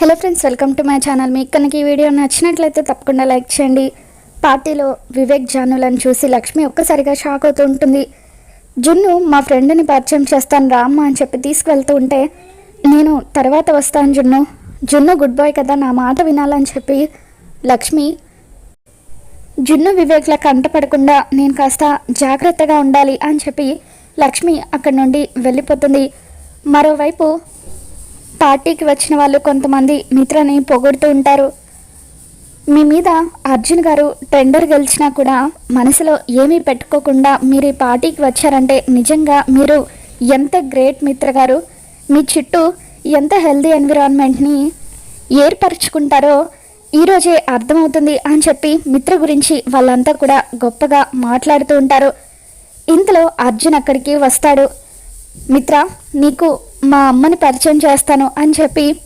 Hello friends welcome to my channel మీకు కనుక ఈ వీడియో నచ్చినట్లయితే తప్పకుండా లైక్ చేయండి. పార్టీలో వివేక్ జానులను చూసి లక్ష్మి ఒక్కసారిగా షాక్ అవుతూ ఉంటుంది. జున్ను మా ఫ్రెండ్ని పరిచయం చేస్తాను రామ్మ అని చెప్పి తీసుకువెళ్తూ ఉంటే నేను తర్వాత వస్తాను జున్ను. జున్ను గుడ్ బాయ్ కదా నా మాట వినాలని చెప్పి లక్ష్మి జున్ను వివేక్ల కంట పడకుండా నేను కాస్త జాగ్రత్తగా ఉండాలి అని చెప్పి లక్ష్మి అక్కడి నుండి వెళ్ళిపోతుంది. మరోవైపు పార్టీకి వచ్చిన వాళ్ళు కొంతమంది మిత్రని పొగుడుతూ ఉంటారు. మీ మీద అర్జున్ గారు టెండర్ గెలిచినా కూడా మనసులో ఏమీ పెట్టుకోకుండా మీరు ఈ పార్టీకి వచ్చారంటే నిజంగా మీరు ఎంత గ్రేట్ మిత్ర గారు. మీ చుట్టూ ఎంత హెల్దీ ఎన్విరాన్మెంట్ని ఏర్పరచుకుంటారో ఈరోజే అర్థమవుతుంది అని చెప్పి మిత్ర గురించి వాళ్ళంతా కూడా గొప్పగా మాట్లాడుతూ ఉంటారు. ఇంతలో అర్జున్ అక్కడికి వస్తాడు. మిత్ర నీకు మా అమ్మని పరిచయం చేస్తాను అని చెప్పి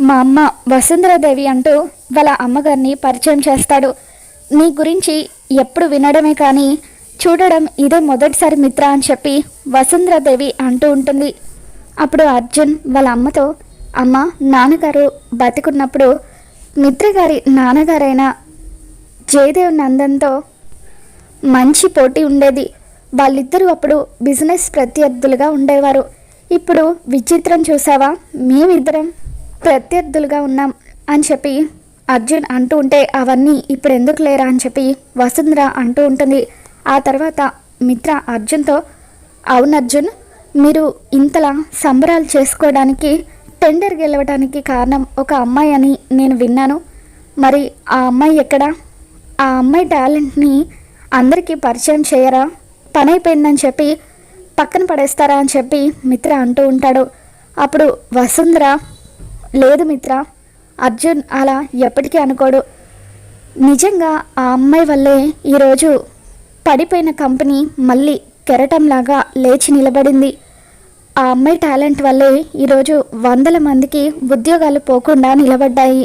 మా అమ్మ వసుంధరాదేవి అంటూ వాళ్ళ అమ్మగారిని పరిచయం చేస్తాడు. నీ గురించి ఎప్పుడు వినడమే కానీ చూడడం ఇదే మొదటిసారి మిత్ర అని చెప్పి వసుంధరాదేవి అంటూ ఉంటుంది. అప్పుడు అర్జున్ వాళ్ళ అమ్మతో అమ్మ నాన్నగారు బతికున్నప్పుడు మిత్ర గారి నాన్నగారైన జయదేవ్ నందన్తో మంచి పోటీ ఉండేది. వాళ్ళిద్దరూ అప్పుడు బిజినెస్ ప్రత్యర్థులుగా ఉండేవారు. ఇప్పుడు విచిత్రం చూసావా? మేమిద్దరం ప్రత్యర్థులుగా ఉన్నాం అని చెప్పి అర్జున్ అంటూ ఉంటే అవన్నీ ఇప్పుడు ఎందుకు లేరా అని చెప్పి వసుంధర అంటూ ఉంటుంది. ఆ తర్వాత మిత్ర అర్జున్తో అవును అర్జున్ మీరు ఇంతలా సంబరాలు చేసుకోవడానికి టెండర్ గెలవడానికి కారణం ఒక అమ్మాయి అని నేను విన్నాను. మరి ఆ అమ్మాయి ఎక్కడా? ఆ అమ్మాయి టాలెంట్ని అందరికీ పరిచయం చేయరా? పని అయిపోయిందని చెప్పి పక్కన పడేస్తారా అని చెప్పి మిత్ర అంటూ ఉంటాడు. అప్పుడు వసుంధర లేదు మిత్ర అర్జున్ అలా ఎప్పటికీ అనుకోడు. నిజంగా ఆ అమ్మాయి వల్లే ఈరోజు పడిపోయిన కంపెనీ మళ్ళీ కెరటంలాగా లేచి నిలబడింది. ఆ అమ్మాయి టాలెంట్ వల్లే ఈరోజు వందల మందికి ఉద్యోగాలు పోకుండా నిలబడ్డాయి.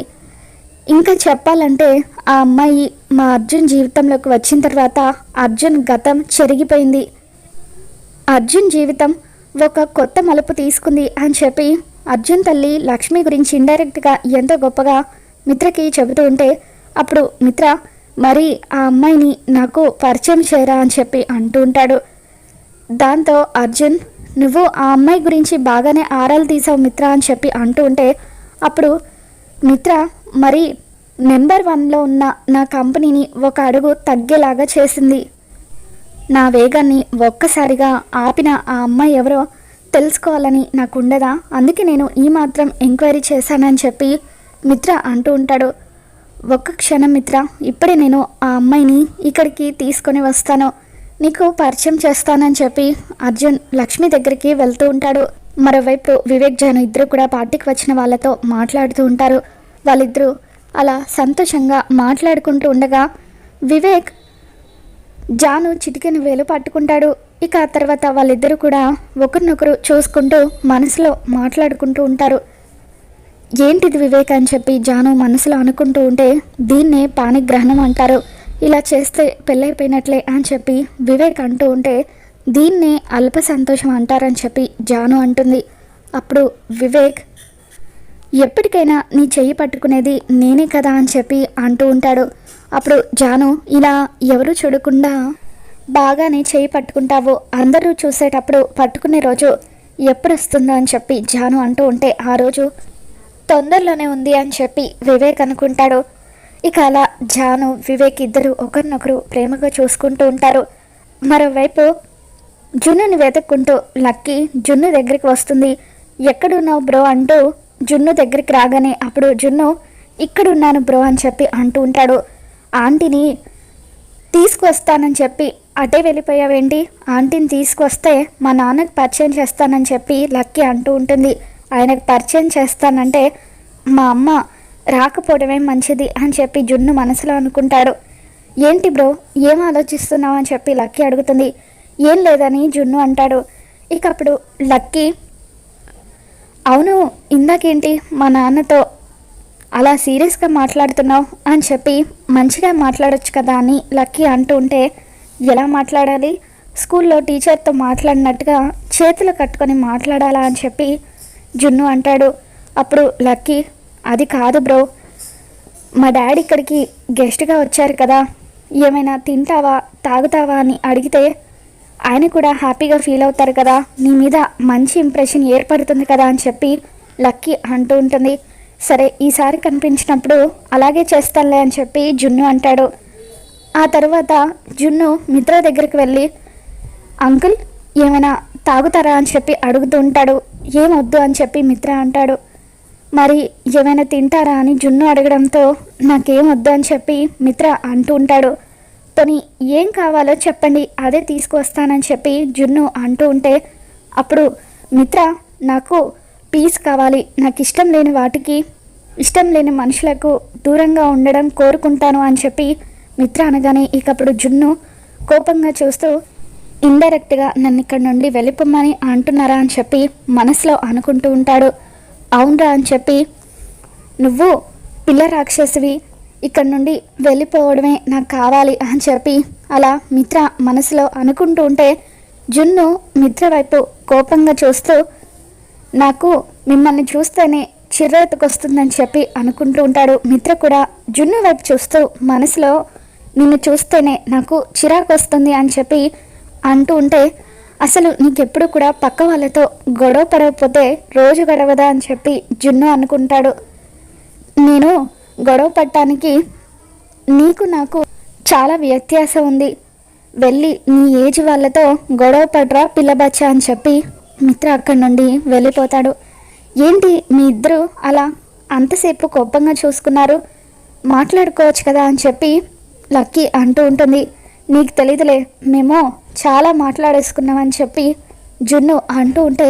ఇంకా చెప్పాలంటే ఆ అమ్మాయి మా అర్జున్ జీవితంలోకి వచ్చిన తర్వాత అర్జున్ గతం చెరిగిపోయింది. అర్జున్ జీవితం ఒక కొత్త మలుపు తీసుకుంది అని చెప్పి అర్జున్ తల్లి లక్ష్మి గురించి ఇండైరెక్ట్గా ఎంతో గొప్పగా మిత్రకి చెబుతూ ఉంటే అప్పుడు మిత్ర మరి ఆ అమ్మాయిని నాకు పరిచయం చేయరా? అని చెప్పి అంటూ ఉంటాడు. దాంతో అర్జున్ నువ్వు ఆ అమ్మాయి గురించి బాగానే ఆరాలు తీసావు మిత్ర అని చెప్పి అంటూ ఉంటే అప్పుడు మిత్ర మరి నెంబర్ వన్లో ఉన్న నా కంపెనీని ఒక అడుగు తగ్గేలాగా చేసింది. నా వేగాన్ని ఒక్కసారిగా ఆపిన ఆ అమ్మాయి ఎవరో తెలుసుకోవాలని నాకు ఉండదా అందుకే నేను ఈ మాత్రం ఎంక్వైరీ చేశానని చెప్పి మిత్ర అంటూ ఉంటాడు. ఒక్క క్షణం మిత్ర ఇప్పుడే నేను ఆ అమ్మాయిని ఇక్కడికి తీసుకొని వస్తాను. నీకు పరిచయం చేస్తానని చెప్పి అర్జున్ లక్ష్మి దగ్గరికి వెళ్తూ ఉంటాడు. మరోవైపు వివేక్ జాను ఇద్దరు కూడా పార్టీకి వచ్చిన వాళ్ళతో మాట్లాడుతూ ఉంటారు. వాళ్ళిద్దరూ అలా సంతోషంగా మాట్లాడుకుంటూ ఉండగా వివేక్ జాను చిటికెన వేలు పట్టుకుంటాడు. ఇక ఆ తర్వాత వాళ్ళిద్దరూ కూడా ఒకరినొకరు చూసుకుంటూ మనసులో మాట్లాడుకుంటూ ఉంటారు. ఏంటిది వివేక్ అని చెప్పి జాను మనసులో అనుకుంటూ ఉంటే దీన్నే పాణిగ్రహణం అంటారు. ఇలా చేస్తే పెళ్ళైపోయినట్లే అని చెప్పి వివేక్ అంటూ ఉంటే దీన్నే అల్ప సంతోషం అంటారని చెప్పి జాను అంటుంది. అప్పుడు వివేక్ ఎప్పటికైనా నీ చెయ్యి పట్టుకునేది నేనే కదా అని చెప్పి అంటూ ఉంటాడు. అప్పుడు జాను ఇలా ఎవరు చూడకుండా బాగానే చెయ్యి పట్టుకుంటావు. అందరూ చూసేటప్పుడు పట్టుకునే రోజు ఎప్పుడు వస్తుందో అని చెప్పి జాను అంటూ ఉంటే ఆ రోజు తొందరలోనే ఉంది అని చెప్పి వివేక్ అనుకుంటాడు. ఇక అలా జాను వివేక్ ఇద్దరు ఒకరినొకరు ప్రేమగా చూసుకుంటూ ఉంటారు. మరోవైపు జున్నుని వెతుక్కుంటూ లక్కీ జున్ను దగ్గరికి వస్తుంది. ఎక్కడున్నావు బ్రో? అంటూ జున్ను దగ్గరికి రాగానే అప్పుడు జున్ను ఇక్కడున్నాను బ్రో అని చెప్పి అంటూ ఉంటాడు. ఆంటీని తీసుకువస్తానని చెప్పి అటే వెళ్ళిపోయావేంటి? ఆంటీని తీసుకొస్తే మా నాన్నకి పరిచయం చేస్తానని చెప్పి లక్కీ అంటూ ఉంటుంది. ఆయనకు పరిచయం చేస్తానంటే మా అమ్మ రాకపోవడమే మంచిది అని చెప్పి జున్ను మనసులో అనుకుంటాడు. ఏంటి బ్రో ఏం ఆలోచిస్తున్నావు? అని చెప్పి లక్కీ అడుగుతుంది. ఏం లేదని జున్ను అంటాడు. ఇక అప్పుడు లక్కీ అవును ఇందాకేంటి మా నాన్నతో అలా సీరియస్గా మాట్లాడుతున్నావు అని చెప్పి మంచిగా మాట్లాడొచ్చు కదా అని లక్కీ అంటూ ఉంటే ఎలా మాట్లాడాలి? స్కూల్లో టీచర్తో మాట్లాడినట్టుగా చేతులు కట్టుకొని మాట్లాడాలా అని చెప్పి జున్ను అంటాడు. అప్పుడు లక్కీ అది కాదు బ్రో మా డాడీ ఇక్కడికి గెస్ట్గా వచ్చారు కదా ఏమైనా తింటావా తాగుతావా అని అడిగితే ఆయన కూడా హ్యాపీగా ఫీల్ అవుతారు కదా. నీ మీద మంచి ఇంప్రెషన్ ఏర్పడుతుంది కదా అని చెప్పి లక్కీ అంటూ ఉంటుంది. సరే ఈసారి కనిపించినప్పుడు అలాగే చేస్తానులే అని చెప్పి జున్ను అంటాడు. ఆ తర్వాత జున్ను మిత్ర దగ్గరికి వెళ్ళి అంకుల్ ఏమైనా తాగుతారా? అని చెప్పి అడుగుతూ ఉంటాడు. ఏమొద్దు అని చెప్పి మిత్ర అంటాడు. మరి ఏమైనా తింటారా? అని జున్ను అడగడంతో నాకేం వద్దు అని చెప్పి మిత్ర అంటూ ఉంటాడు. తని ఏం కావాలో చెప్పండి అదే తీసుకువస్తానని చెప్పి జున్ను అంటూ ఉంటే అప్పుడు మిత్ర నాకు పీస్ కావాలి నాకు ఇష్టం లేని వాటికి ఇష్టం లేని మనుషులకు దూరంగా ఉండడం కోరుకుంటాను అని చెప్పి మిత్ర అనగానే ఇకప్పుడు జున్ను కోపంగా చూస్తూ ఇండైరెక్ట్గా నన్ను ఇక్కడ నుండి వెళ్ళిపోమ్మని అంటున్నారా? అని చెప్పి మనసులో అనుకుంటూ ఉంటాడు. అవునరా అని చెప్పి నువ్వు పిల్ల రాక్షసివి ఇక్కడ నుండి వెళ్ళిపోవడమే నాకు కావాలి అని చెప్పి అలా మిత్ర మనసులో అనుకుంటూ ఉంటే జున్ను మిత్ర వైపు కోపంగా చూస్తూ నాకు మిమ్మల్ని చూస్తేనే చిర్రెత్తుకొస్తుందని చెప్పి అనుకుంటూ ఉంటాడు మిత్ర కూడా. జున్ను వైపు చూస్తూ మనసులో నిన్ను చూస్తేనే నాకు చిరాకు వస్తుంది అని చెప్పి అంటూ ఉంటే అసలు నీకెప్పుడు కూడా పక్క వాళ్ళతో గొడవ పడకపోతే రోజు గడవదా అని చెప్పి జున్ను అనుకుంటాడు. నేను గొడవ పట్టడానికి నీకు నాకు చాలా వ్యత్యాసం ఉంది. వెళ్ళి నీ ఏజ్ వాళ్ళతో గొడవ పడరా పిల్లబచ్చా అని చెప్పి మిత్ర అక్కడి నుండి వెళ్ళిపోతాడు. ఏంటి మీ ఇద్దరు అలా అంతసేపు కోపంగా చూసుకున్నారు? మాట్లాడుకోవచ్చు కదా అని చెప్పి లక్కీ అంటూ ఉంటుంది. నీకు తెలీదులే మేము చాలా మాట్లాడేసుకున్నామని చెప్పి జున్ను అంటూ ఉంటే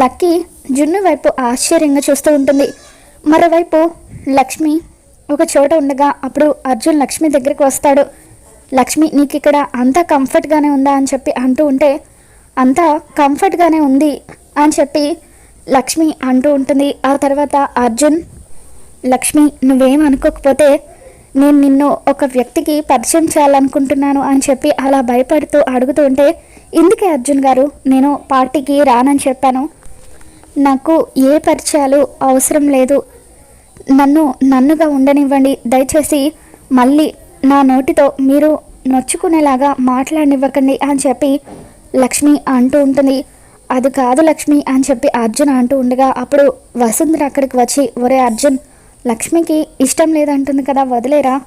లక్కీ జున్ను వైపు ఆశ్చర్యంగా చూస్తూ ఉంటుంది. మరోవైపు లక్ష్మి ఒక చోట ఉండగా అప్పుడు అర్జున్ లక్ష్మి దగ్గరికి వస్తాడు. లక్ష్మి నీకు ఇక్కడ అంతా కంఫర్ట్గానే ఉందా అని చెప్పి అంటూ ఉంటే అంతా కంఫర్ట్గానే ఉంది అని చెప్పి లక్ష్మి అంటూ ఉంటుంది. ఆ తర్వాత అర్జున్ లక్ష్మి నువ్వేం అనుకోకపోతే నేను నిన్ను ఒక వ్యక్తికి పరిచయం చేయాలనుకుంటున్నాను అని చెప్పి అలా భయపడుతూ అడుగుతూ ఉంటే ఇందుకే అర్జున్ గారు? నేను పార్టీకి రానని చెప్పాను. నాకు ఏ పరిచయాలు అవసరం లేదు. నన్ను నన్నుగా ఉండనివ్వండి. దయచేసి మళ్ళీ నా నోటితో మీరు నొచ్చుకునేలాగా మాట్లాడనివ్వకండి అని చెప్పి లక్ష్మి అంటూ ఉంటుంది. అది కాదు లక్ష్మి అని చెప్పి అర్జున్ అంటూ ఉండగా అప్పుడు వసుంధర అక్కడికి వచ్చి ఒరే అర్జున్ లక్ష్మికి ఇష్టం లేదంటుంది కదా వదిలేరా?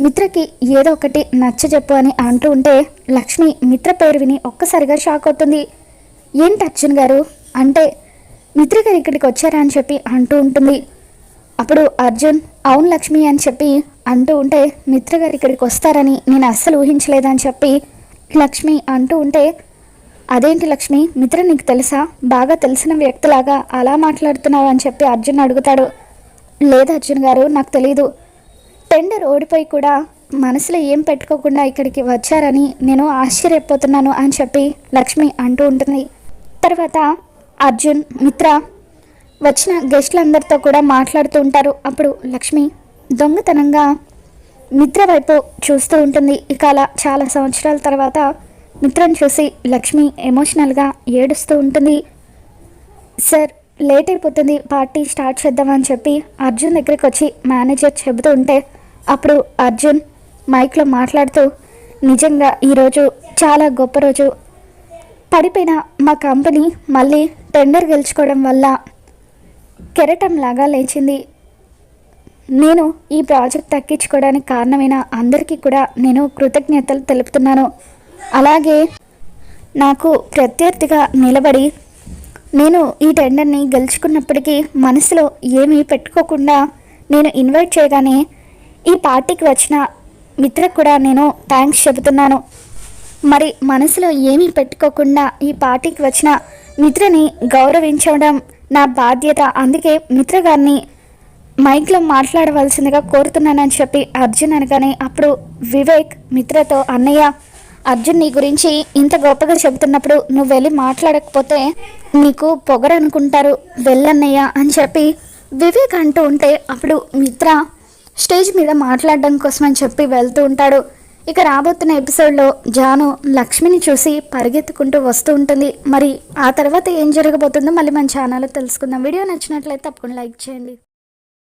మిత్రకి ఏదో ఒకటి నచ్చ చెప్పు అని అంటూ ఉంటే లక్ష్మి మిత్ర పేరు విని ఒక్కసారిగా షాక్ అవుతుంది. ఏంటి అర్జున్ గారు? అంటే మిత్ర గారు ఇక్కడికి వచ్చారా? అని చెప్పి అంటూ ఉంటుంది. అప్పుడు అర్జున్ అవును లక్ష్మి అని చెప్పి అంటూ ఉంటే మిత్ర గారు ఇక్కడికి వస్తారని నేను అస్సలు ఊహించలేదని చెప్పి లక్ష్మి అంటూ ఉంటే అదేంటి లక్ష్మి? మిత్ర నీకు తెలుసా? బాగా తెలిసిన వ్యక్తిలాగా అలా మాట్లాడుతున్నావు అని చెప్పి అర్జున్ అడుగుతాడు. లేదు అర్జున్ గారు నాకు తెలీదు. టెండర్ ఓడిపోయి కూడా మనసులో ఏం పెట్టుకోకుండా ఇక్కడికి వచ్చారని నేను ఆశ్చర్యపోతున్నాను అని చెప్పి లక్ష్మి అంటూ ఉంటుంది. తర్వాత అర్జున్ మిత్ర వచ్చిన గెస్టులందరితో కూడా మాట్లాడుతూ ఉంటారు. అప్పుడు లక్ష్మి దొంగతనంగా మిత్ర వైపు చూస్తూ ఉంటుంది. ఇక అలా చాలా సంవత్సరాల తర్వాత మిత్రను చూసి లక్ష్మి ఎమోషనల్గా ఏడుస్తూ ఉంటుంది. సార్ లేట్ అయిపోతుంది. పార్టీ స్టార్ట్ చేద్దామని చెప్పి అర్జున్ దగ్గరికి వచ్చి మేనేజర్ చెబుతూ ఉంటే అప్పుడు అర్జున్ మైక్లో మాట్లాడుతూ నిజంగా ఈరోజు చాలా గొప్ప రోజు. పడిపోయిన మా కంపెనీ మళ్ళీ టెండర్ గెలుచుకోవడం వల్ల కెరటంలాగా లేచింది. నేను ఈ ప్రాజెక్ట్ తగ్గించుకోవడానికి కారణమైన అందరికీ కూడా నేను కృతజ్ఞతలు తెలుపుతున్నాను. అలాగే నాకు ప్రత్యర్థిగా నిలబడి నేను ఈ టెండర్ని గెలుచుకున్నప్పటికీ మనసులో ఏమీ పెట్టుకోకుండా నేను ఇన్వైట్ చేయగానే ఈ పార్టీకి వచ్చిన మిత్రకు కూడా నేను థ్యాంక్స్ చెబుతున్నాను. మరి మనసులో ఏమీ పెట్టుకోకుండా ఈ పార్టీకి వచ్చిన మిత్రని గౌరవించడం నా బాధ్యత. అందుకే మిత్ర గారిని మైక్లో మాట్లాడవలసిందిగా కోరుతున్నానని చెప్పి అర్జున్ అనగానే అప్పుడు వివేక్ మిత్రతో అన్నయ్య అర్జున్ నీ గురించి ఇంత గొప్పగా చెబుతున్నప్పుడు నువ్వు వెళ్ళి మాట్లాడకపోతే నీకు పొగరనుకుంటారు. వెళ్ళన్నయ్య అని చెప్పి వివేక్ అంటూ ఉంటే అప్పుడు మిత్ర స్టేజ్ మీద మాట్లాడడం కోసం అని చెప్పి వెళ్తూ ఉంటాడు. ఇక రాబోతున్న ఎపిసోడ్లో జాను లక్ష్మిని చూసి పరిగెత్తుకుంటూ వస్తూ ఉంటుంది. మరి ఆ తర్వాత ఏం జరగబోతుందో మళ్ళీ మన ఛానల్లో తెలుసుకుందాం. వీడియో నచ్చినట్లయితే తప్పకుండా లైక్ చేయండి.